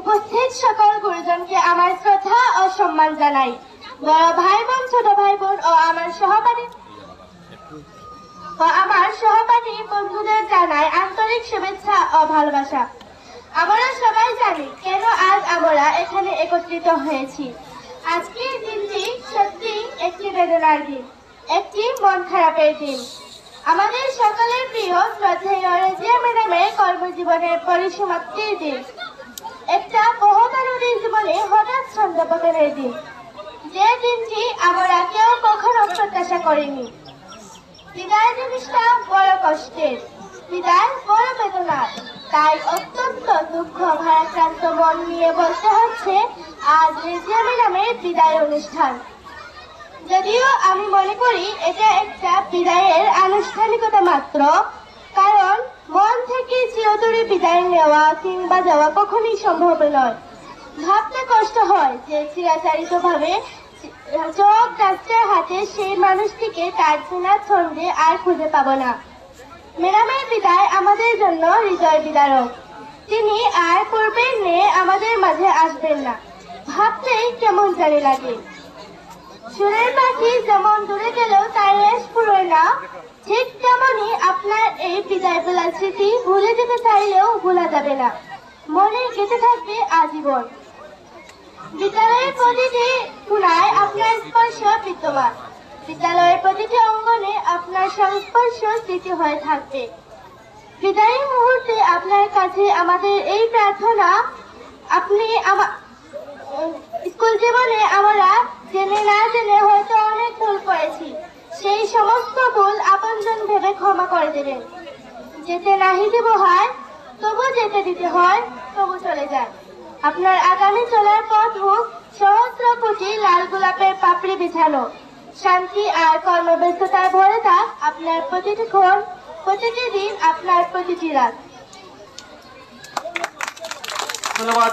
উপস্থিত সকল গুরুজনকে আমার শ্রদ্ধা ও সম্মান জানাই। বড় ভাই বোন ছোট ভাই বোন ও আমার সহপাঠী আমার সহপাঠী বন্ধুদের জানাই আন্তরিক শুভেচ্ছা ও ভালোবাসা। আমরা সবাই জানি কেন আজ আমরা এখানে একত্রিত হয়েছি। আজকের দিনটি সত্যি একটি বেদনার দিন, একটি মন খারাপের দিন। আমাদের সকলের প্রিয় শ্রদ্ধেয় রেজিয়া ম্যাডামের কর্মজীবনের পরিসমাপ্তির দিন। একটা বহুমানবীর জীবনে হঠাৎ ছন্দপতনের দিন যে দিনটি আমরা কেউ কখনো প্রত্যাশা করিনি। বিদায় জিনিসটা বড় কষ্টের। বিদায় বড় বেদনা তাই অত্যন্ত দুঃখ, ভারাক্রান্ত মন নিয়ে বলতে হচ্ছে, আজ রেজিয়া ম্যাডামের বিদায় অনুষ্ঠান। যদিও আমি মনে করি এটা একটা বিদায়ের আনুষ্ঠানিকতা মাত্র থেকে চিরতরে বিদায় নেওয়া কিংবা যাওয়া কখনোই সম্ভব নয়। ভাবতে কষ্ট হয় যে চিরাচারিত ভাবে চোখ ডাক্তার হাতে সেই মানুষটিকে তার চেনা ছন্দে আর খুঁজে পাবো না। ম্যাডামের বিদায় আমাদের জন্য হৃদয় বিদারক। তিনি আর পূর্বের নে আমাদের মাঝে আসবেন না। ভাবতেই কেমন জানি লাগে। সুরের পাখি যেমন দূরে গেলেও তার রেশ ফুরোয় না, ঠিক তেমনই আপনার এই বিদায় বেলার স্মৃতি ভুলে যেতে চাইলেও ভোলা যাবে না। মনে গেঁথে থাকবে আজীবন। বিদ্যালয়ের প্রতিটি কোনায় আপনার স্পর্শ বিদ্যমান। বিদ্যালয়ের প্রতিটি অঙ্গনে আপনার সংস্পর্শ স্মৃতি হয়ে থাকবে। বিদায়ী মুহূর্তে আপনার কাছে আমাদের এই প্রার্থনা, আপনি স্কুল জীবনে আমরা জেনে না জেনে হয়তো অনেক ভুল করেছি। সেই সমস্ত ভুল আপনজন ভেবে ক্ষমা করে দেবেন। যেতে নাহি দেব হয়, তবু যেতে দিতে হয়, তবু চলে যায়। আপনার আগামী চলার পথ হোক, সহস্র কোটি লাল গোলাপের পাপড়ি বিছানো। শান্তি আর কর্মব্যস্ততায় ভরে থাক আপনার প্রতিটি ক্ষণ প্রতিটি দিন আপনার প্রতিটি রাত। ধন্যবাদ।